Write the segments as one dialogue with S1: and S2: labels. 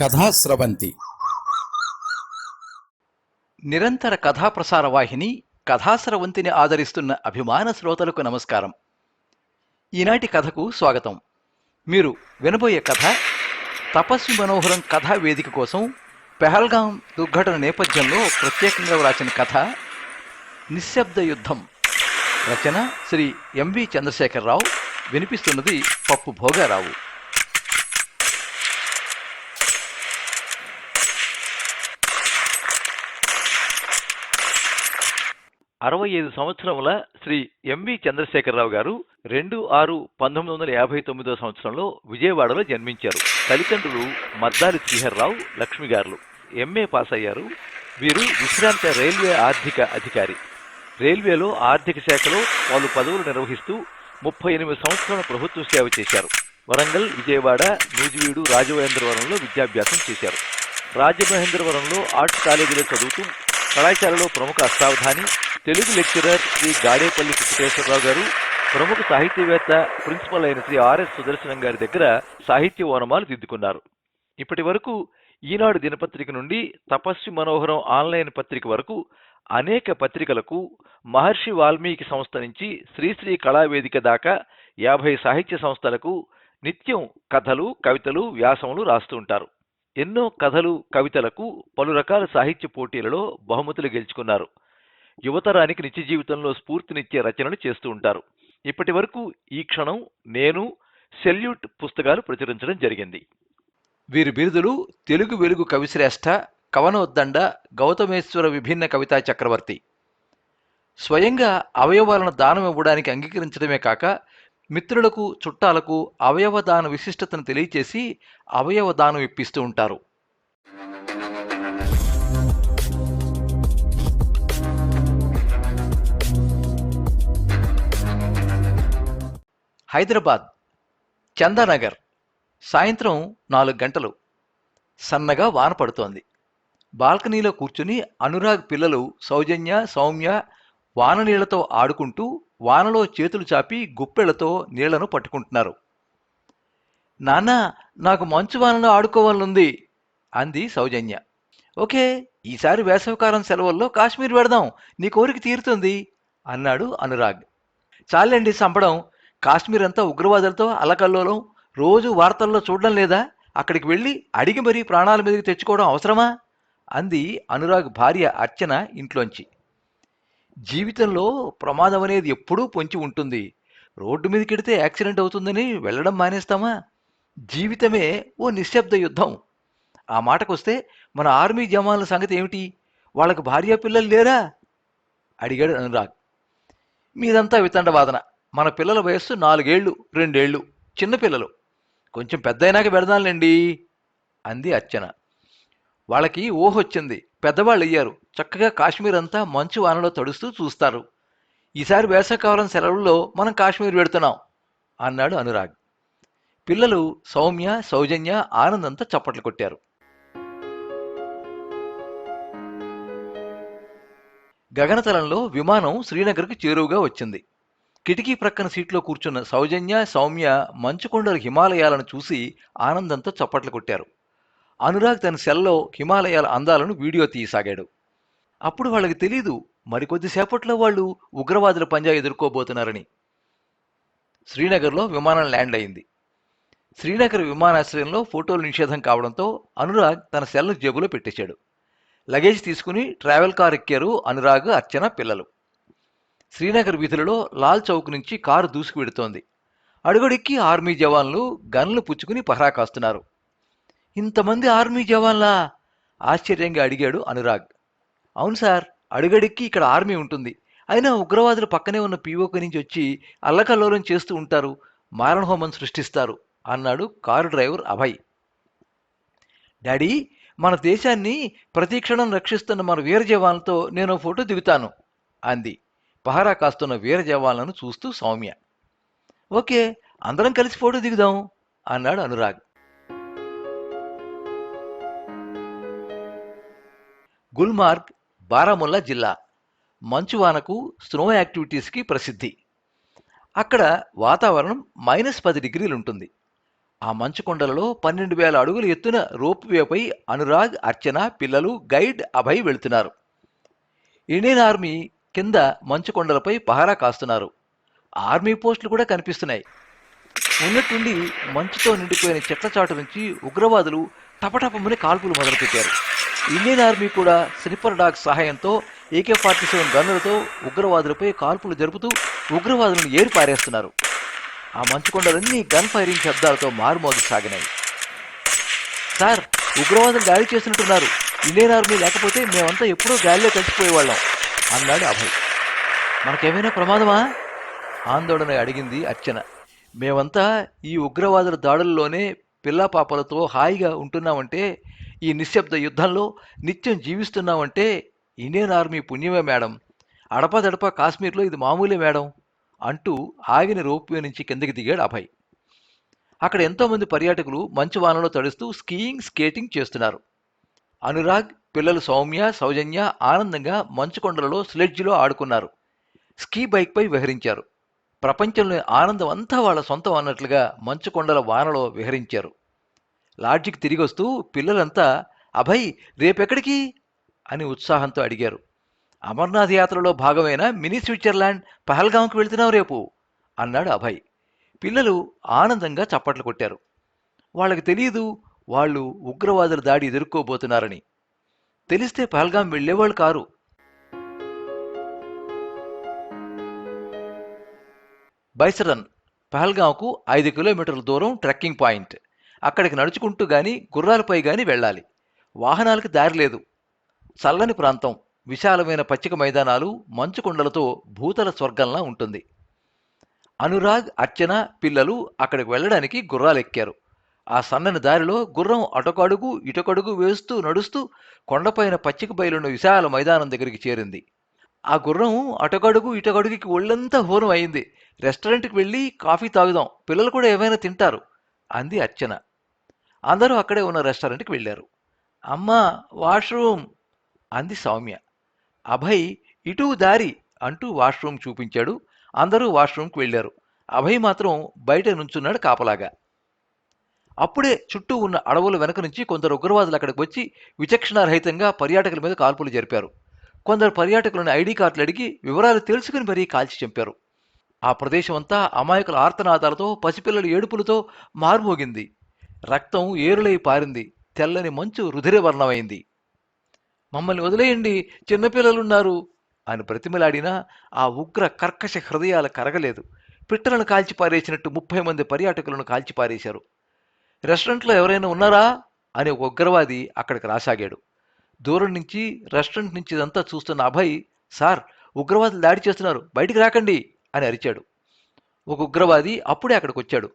S1: కథాస్రవంతి
S2: నిరంతర కథాప్రసార వాహిని కథాస్రవంతిని ఆదరిస్తున్న అభిమాన శ్రోతలకు నమస్కారం. ఈనాటి కథకు స్వాగతం. మీరు వినబోయే కథ తపస్వి మనోహరం కథా వేదిక కోసం పెహల్గాం దుర్ఘటన నేపథ్యంలో ప్రత్యేకంగా వ్రాసిన కథ నిశ్శబ్ద యుద్ధం. రచన శ్రీ ఎంవి చంద్రశేఖరరావు. వినిపిస్తున్నది పప్పు భోగారావు. అరవై ఐదు సంవత్సరముల శ్రీ ఎంవి చంద్రశేఖరరావు గారు రెండు ఆరు పంతొమ్మిది వందల యాభై తొమ్మిదో సంవత్సరంలో విజయవాడలో జన్మించారు. తల్లిదండ్రులు మద్దాలి శ్రీహర్రావు లక్ష్మి గారు ఎంఏ పాస్ అయ్యారు. వీరు విశ్రాంత రైల్వే ఆర్థిక అధికారి. రైల్వేలో ఆర్థిక శాఖలో పలు పదవులు నిర్వహిస్తూ ముప్పై ఎనిమిది సంవత్సరాల ప్రభుత్వ సేవ చేశారు. వరంగల్ విజయవాడ నూజివీడు రాజమహేంద్రవరంలో విద్యాభ్యాసం చేశారు. రాజమహేంద్రవరంలో ఆర్ట్స్ కాలేజీలో చదువుతూ కళాశాలలో ప్రముఖ అష్టావధాని తెలుగు లెక్చరర్ శ్రీ గాడేపల్లి వెంకటేశ్వరరావు గారు ప్రముఖ సాహిత్యవేత్త ప్రిన్సిపల్ అయిన శ్రీ ఆర్ఎస్ సుదర్శనం గారి దగ్గర సాహిత్య ఓనమాలు దిద్దుకున్నారు. ఇప్పటి వరకు ఈనాడు దినపత్రిక నుండి తపస్వి మనోహరం ఆన్లైన్ పత్రిక వరకు అనేక పత్రికలకు మహర్షి వాల్మీకి సంస్థ నుంచి శ్రీశ్రీ కళావేదిక దాకా యాభై సాహిత్య సంస్థలకు నిత్యం కథలు కవితలు వ్యాసములు రాస్తూ ఉంటారు. ఎన్నో కథలు కవితలకు పలు రకాల సాహిత్య పోటీలలో బహుమతులు గెలుచుకున్నారు. యువతరానికి నిత్య జీవితంలో స్ఫూర్తినిచ్చే రచనలు చేస్తూ ఉంటారు. ఇప్పటి వరకు ఈ క్షణం నేను సెల్యూట్ పుస్తకాలు ప్రచురించడం జరిగింది. వీరి బిరుదులు తెలుగు వెలుగు కవిశ్రేష్ఠ కవనోద్దండ గౌతమేశ్వర విభిన్న కవితా చక్రవర్తి. స్వయంగా అవయవాలను దానం ఇవ్వడానికి అంగీకరించడమే కాక మిత్రులకు చుట్టాలకు అవయవ దాన విశిష్టతను తెలియచేసి అవయవ దానం ఇప్పిస్తూ ఉంటారు. హైదరాబాద్ చందానగర్ సాయంత్రం నాలుగు గంటలు సన్నగా వాన పడుతోంది. బాల్కనీలో కూర్చుని అనురాగ్ పిల్లలు సౌజన్య సౌమ్య వాన నీళ్ళతో ఆడుకుంటూ వానలో చేతులు చాపి గుప్పెళ్ళతో నీళ్ళను పట్టుకుంటున్నారు. నాన్న నాకు మంచు వానలో ఆడుకోవాలనుంది అంది సౌజన్య. ఓకే ఈసారి వేసవికాలం సెలవుల్లో కాశ్మీర్ వెడదాం నీ కోరిక తీరుతుంది అన్నాడు అనురాగ్. చాలండి సంపడం కాశ్మీర్ అంతా ఉగ్రవాదులతో అలకల్లోలం. రోజు వార్తల్లో చూడడం లేదా? అక్కడికి వెళ్ళి అడిగి మరీ ప్రాణాల మీదకి తెచ్చుకోవడం అవసరమా? అంది అనురాగ్ భార్య అర్చన ఇంట్లోంచి. జీవితంలో ప్రమాదం అనేది ఎప్పుడూ పొంచి ఉంటుంది. రోడ్డు మీదకెడితే యాక్సిడెంట్ అవుతుందని వెళ్ళడం మానేస్తామా? జీవితమే ఓ నిశ్శబ్ద యుద్ధం. ఆ మాటకొస్తే మన ఆర్మీ జవాన్ల సంగతి ఏమిటి? వాళ్ళకు భార్య పిల్లలు లేరా? అడిగాడు అనురాగ్. మీదంతా వితండవాదన. మన పిల్లల వయస్సు నాలుగేళ్ళు రెండేళ్ళు చిన్నపిల్లలు కొంచెం పెద్దయినాక పెడదాంలేండి? అంది అర్చన. వాళ్ళకి ఊహొచ్చింది. పెద్దవాళ్ళు అయ్యారు చక్కగా కాశ్మీర్ అంతా మంచు వానలో తడుస్తూ చూస్తారు. ఈసారి వేసవకాలం సెలవుల్లో మనం కాశ్మీర్ పెడుతున్నాం అన్నాడు అనురాగ్. పిల్లలు సౌమ్య సౌజన్య ఆనందంతో చప్పట్లు కొట్టారు. గగనతలంలో విమానం శ్రీనగర్కి చేరువుగా వచ్చింది. కిటికీ ప్రక్కన సీట్లో కూర్చున్న సౌజన్య సౌమ్య మంచుకొండల హిమాలయాలను చూసి ఆనందంతో చప్పట్లు కొట్టారు. అనురాగ్ తన సెల్లో హిమాలయాల అందాలను వీడియో తీయసాగాడు. అప్పుడు వాళ్ళకి తెలీదు మరికొద్దిసేపట్లో వాళ్ళు ఉగ్రవాదుల పంజా ఎదుర్కోబోతున్నారని. శ్రీనగర్లో విమానం ల్యాండ్ అయింది శ్రీనగర్ విమానాశ్రయంలో ఫోటోలు నిషేధం కావడంతో అనురాగ్ తన సెల్ను జేబులో పెట్టేశాడు. లగేజ్ తీసుకుని ట్రావెల్ కార్ ఎక్కారు అనురాగ్ అర్చన పిల్లలు. శ్రీనగర్ వీధులలో లాల్ చౌక్ నుంచి కారు దూసుకు వెడుతోంది అడుగడిక్కి ఆర్మీ జవాన్లు గన్లు పుచ్చుకుని పహరా కాస్తున్నారు. ఇంతమంది ఆర్మీ జవాన్లా? ఆశ్చర్యంగా అడిగాడు అనురాగ్. అవును సార్ అడుగడిక్కి ఇక్కడ ఆర్మీ ఉంటుంది. అయినా ఉగ్రవాదులు పక్కనే ఉన్న పీఓక నుంచి వచ్చి అల్లకల్లోలం చేస్తూ ఉంటారు. మారణహోమం సృష్టిస్తారు అన్నాడు కారు డ్రైవర్ అభయ్. డాడీ మన దేశాన్ని ప్రతిక్షణం రక్షిస్తున్న మన వీర జవాన్లతో నేను ఫోటో దిగుతాను అంది. పహరా కాస్తున్న వీర జవాన్లను చూస్తూ సౌమ్య. ఓకే అందరం కలిసి ఫోటో దిగుదాం అన్నాడు అనురాగ్. గుల్మార్గ్ బారాముల్లా జిల్లా మంచువానకు స్నో యాక్టివిటీస్కి ప్రసిద్ధి. అక్కడ వాతావరణం మైనస్ పది డిగ్రీలు ఉంటుంది ఆ మంచు కొండలలో పన్నెండు వేల అడుగులు ఎత్తున రోప్ వేపై అనురాగ్ అర్చన పిల్లలు గైడ్ అభయ్ వెళుతున్నారు. ఇండియన్ ఆర్మీ కింద మంచు కొండలపై పహారా కాస్తున్నారు. ఆర్మీ పోస్టులు కూడా కనిపిస్తున్నాయి. ఉన్నట్టుండి మంచుతో నిండిపోయిన చెట్ల చాటు నుంచి ఉగ్రవాదులు టపటపమని కాల్పులు మొదలుపెట్టారు. ఇండియన్ ఆర్మీ కూడా స్నిపర్ డాగ్ సహాయంతో ఏకే ఫార్టీ సెవెన్ గన్నులతో ఉగ్రవాదులపై కాల్పులు జరుపుతూ ఉగ్రవాదులను ఏరిపారేస్తున్నారు. ఆ మంచు కొండలన్నీ గన్ ఫైరింగ్ శబ్దాలతో మారుమోగి సాగినాయి. సార్ ఉగ్రవాదులు దాడి చేసినట్టున్నారు ఇండియన్ ఆర్మీ లేకపోతే మేమంతా ఎప్పుడూ గాలిలో కలిసిపోయేవాళ్ళం. అన్నాడు అభయ్. మనకేమైనా ప్రమాదమా? ఆందోళన అడిగింది అర్చన. మేమంతా ఈ ఉగ్రవాదుల దాడుల్లోనే పిల్లా పాపలతో హాయిగా ఉంటున్నామంటే ఈ నిశ్శబ్ద యుద్ధంలో నిత్యం జీవిస్తున్నామంటే ఇండియన్ ఆర్మీ పుణ్యమే మేడం. అడపదడప కాశ్మీర్లో ఇది మామూలే మేడం అంటూ ఆగిన రోప్వే నుంచి కిందకి దిగాడు అభయ్. అక్కడ ఎంతోమంది పర్యాటకులు మంచు వానలో తడుస్తూ స్కీయింగ్ స్కేటింగ్ చేస్తున్నారు. అనురాగ్ పిల్లలు సౌమ్య సౌజన్య ఆనందంగా మంచుకొండలలో స్లెడ్జిలో స్లెడ్జ్లో ఆడుకున్నారు. స్కీ బైక్పై విహరించారు. ప్రపంచంలోని ఆనందం అంతా వాళ్ళ సొంతం అన్నట్లుగా మంచుకొండల వానలో విహరించారు. లాడ్జికి తిరిగి వస్తూ పిల్లలంతా అభయ్ రేపెక్కడికి? అని ఉత్సాహంతో అడిగారు. అమర్నాథ్ యాత్రలో భాగమైన మినీ స్విట్జర్లాండ్ పహల్గాంకి వెళ్తున్నావు రేపు అన్నాడు అభయ్. పిల్లలు ఆనందంగా చప్పట్లు కొట్టారు. వాళ్ళకి తెలియదు వాళ్ళు ఉగ్రవాదుల దాడి ఎదుర్కోబోతున్నారని. తెలిస్తే పహల్గాం వెళ్ళేవాళ్ళు కారు. బైసరన్ పహల్గాంకు ఐదు కిలోమీటర్ల దూరం ట్రెక్కింగ్ పాయింట్. అక్కడికి నడుచుకుంటూ గాని గుర్రాలపై గాని వెళ్ళాలి. వాహనాలకు దారి లేదు. చల్లని ప్రాంతం విశాలమైన పచ్చిక మైదానాలు మంచు కొండలతో భూతల స్వర్గంలా ఉంటుంది. అనురాగ్ అర్చన పిల్లలు అక్కడికి వెళ్ళడానికి గుర్రాలెక్కారు. ఆ సన్నని దారిలో గుర్రం అటకడుగు ఇటకడుగు వేస్తూ నడుస్తూ కొండపైన పచ్చిక బయలున్న విశాల మైదానం దగ్గరికి చేరింది. ఆ గుర్రం అటకడుగు ఇటకడుగుకి ఒళ్ళంతా హోరం అయింది. రెస్టారెంట్కి వెళ్ళి కాఫీ తాగుదాం పిల్లలు కూడా ఏమైనా తింటారు అంది అర్చన. అందరూ అక్కడే ఉన్న రెస్టారెంట్కి వెళ్ళారు. అమ్మా వాష్రూమ్ అంది సౌమ్య. అభయ్ ఇటు దారి అంటూ వాష్రూమ్ చూపించాడు. అందరూ వాష్రూమ్కి వెళ్ళారు. అభయ్ మాత్రం బయట నుంచున్నాడు కాపలాగా. అప్పుడే చుట్టూ ఉన్న అడవుల వెనక నుంచి కొందరు ఉగ్రవాదులు అక్కడికి వచ్చి విచక్షణారహితంగా పర్యాటకుల మీద కాల్పులు జరిపారు. కొందరు పర్యాటకులను ఐడి కార్డులు అడిగి వివరాలు తెలుసుకుని మరీ కాల్చి చంపారు. ఆ ప్రదేశం అంతా అమాయకుల ఆర్తనాదాలతో పసిపిల్లల ఏడుపులతో మార్మోగింది. రక్తం ఏరులై పారింది. తెల్లని మంచు రుధిరవర్ణమైంది. మమ్మల్ని వదిలేయండి చిన్నపిల్లలున్నారు అని ప్రతిమలాడినా ఆ ఉగ్ర కర్కశ హృదయాలు కరగలేదు. పిట్టలను కాల్చిపారేసినట్టు ముప్పై మంది పర్యాటకులను కాల్చిపారేశారు. రెస్టారెంట్లో ఎవరైనా ఉన్నారా అని ఒక ఉగ్రవాది అక్కడికి రాసాగాడు. దూరం నుంచి రెస్టారెంట్ నుంచి ఇదంతా చూస్తున్న అభయ్ సార్ ఉగ్రవాదులు దాడి చేస్తున్నారు బయటికి రాకండి అని అరిచాడు. ఒక ఉగ్రవాది అప్పుడే అక్కడికి వచ్చాడు.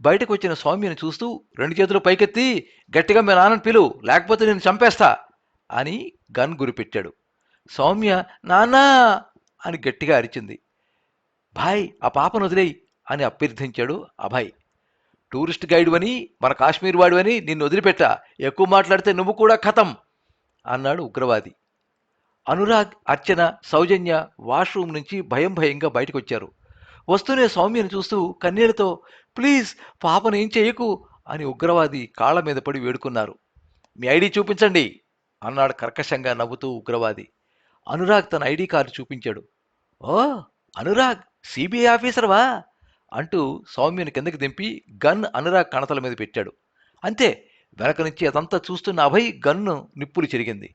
S2: బయటకు వచ్చిన సౌమ్యను చూస్తూ రెండు చేతులు పైకెత్తి గట్టిగా మీ నాన్నని పిలు లేకపోతే నేను చంపేస్తా అని గన్ గురిపెట్టాడు. సౌమ్య నాన్నా అని గట్టిగా అరిచింది. భాయ్ ఆ పాపను వదిలేయి అని అభ్యర్థించాడు అభయ్. టూరిస్ట్ గైడ్ అని మన కాశ్మీర్ వాడు అని నిన్ను వదిలిపెట్ట. ఎక్కువ మాట్లాడితే నువ్వు కూడా ఖతం అన్నాడు ఉగ్రవాది. అనురాగ్ అర్చన సౌజన్య వాష్రూమ్ నుంచి భయం భయంగా బయటకు వచ్చారు వస్తూనే సౌమ్యను చూస్తూ కన్నీళ్ళతో ప్లీజ్ పాపను ఏం చేయకు అని ఉగ్రవాది కాళ్ళ మీద పడి వేడుకున్నారు. మీ ఐడి చూపించండి అన్నాడు కర్కశంగా నవ్వుతూ ఉగ్రవాది. అనురాగ్ తన ఐడి కార్డు చూపించాడు. ఓ అనురాగ్ సిబిఐ ఆఫీసర్వా? అంటూ సౌమ్యను కిందకి దింపి గన్ అనురాగ్ కణతల మీద పెట్టాడు. అంతే వెనక నుంచి అదంతా చూస్తున్న అభయ్ గన్ను నిప్పులు చెరిగింది.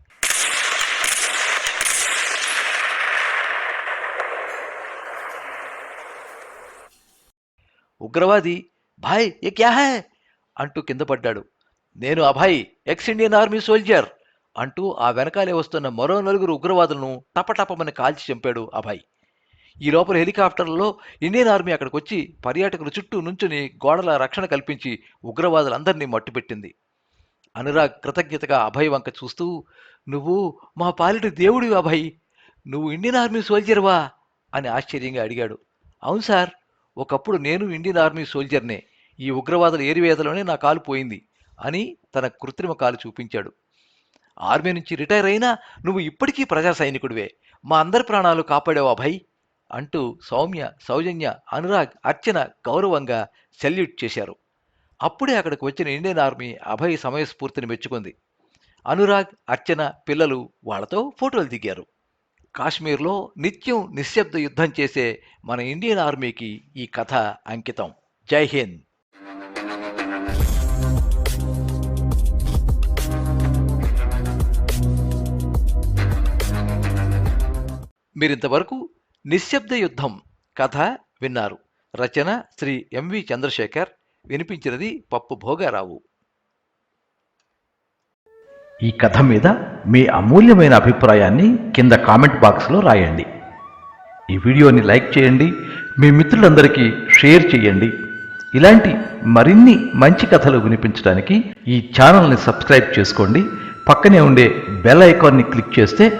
S2: ఉగ్రవాది భాయ్ ఏ క్యా హై? అంటూ కింద పడ్డాడు. నేను Abhay ex Indian army soldier అంటూ ఆ వెనకాలే వస్తున్న మరో నలుగురు ఉగ్రవాదులను టపటపమని కాల్చి చంపాడు అభయ్ ఈ లోపల హెలికాప్టర్లలో ఇండియన్ ఆర్మీ అక్కడికి వచ్చి పర్యాటకుల చుట్టూ నుంచుని గోడల రక్షణ కల్పించి ఉగ్రవాదులందరినీ మట్టుపెట్టింది. అనురాగ్ కృతజ్ఞతగా అభయ్ వంక చూస్తూ నువ్వు మా పాలిటి దేవుడివి అభయ్. నువ్వు ఇండియన్ ఆర్మీ సోల్జర్వా అని ఆశ్చర్యంగా అడిగాడు. అవును సార్ ఒకప్పుడు నేను ఇండియన్ ఆర్మీ సోల్జర్నే. ఈ ఉగ్రవాదుల ఏరివేతలోనే నా కాలు పోయింది అని తన కృత్రిమ కాలు చూపించాడు. ఆర్మీ నుంచి రిటైర్ అయినా నువ్వు ఇప్పటికీ ప్రజా సైనికుడివే మా అందరి ప్రాణాలు కాపాడావు అభయ్. అంటూ సౌమ్య సౌజన్య అనురాగ్ అర్చన గౌరవంగా సెల్యూట్ చేశారు.
S3: అప్పుడే అక్కడికి వచ్చిన ఇండియన్ ఆర్మీ అభయ సమయస్ఫూర్తిని మెచ్చుకుంది. అనురాగ్ అర్చన పిల్లలు వాళ్ళతో ఫోటోలు దిగారు. కాశ్మీర్లో నిత్యం నిశ్శబ్ద యుద్ధం చేసే మన ఇండియన్ ఆర్మీకి ఈ కథ అంకితం. జై హింద్! మీరింతవరకు నిశ్శబ్ద యుద్ధం కథ విన్నారు. రచన శ్రీ ఎంవి చంద్రశేఖర్. వినిపించినది పప్పు భోగారావు.
S2: ఈ కథ మీద మీ అమూల్యమైన అభిప్రాయాన్ని కింద కామెంట్ బాక్స్లో రాయండి. ఈ వీడియోని లైక్ చేయండి మీ మిత్రులందరికీ షేర్ చేయండి. ఇలాంటి మరిన్ని మంచి కథలు వినిపించడానికి ఈ ఛానల్ని సబ్స్క్రైబ్ చేసుకోండి. పక్కనే ఉండే బెల్ ఐకాన్ని క్లిక్ చేస్తే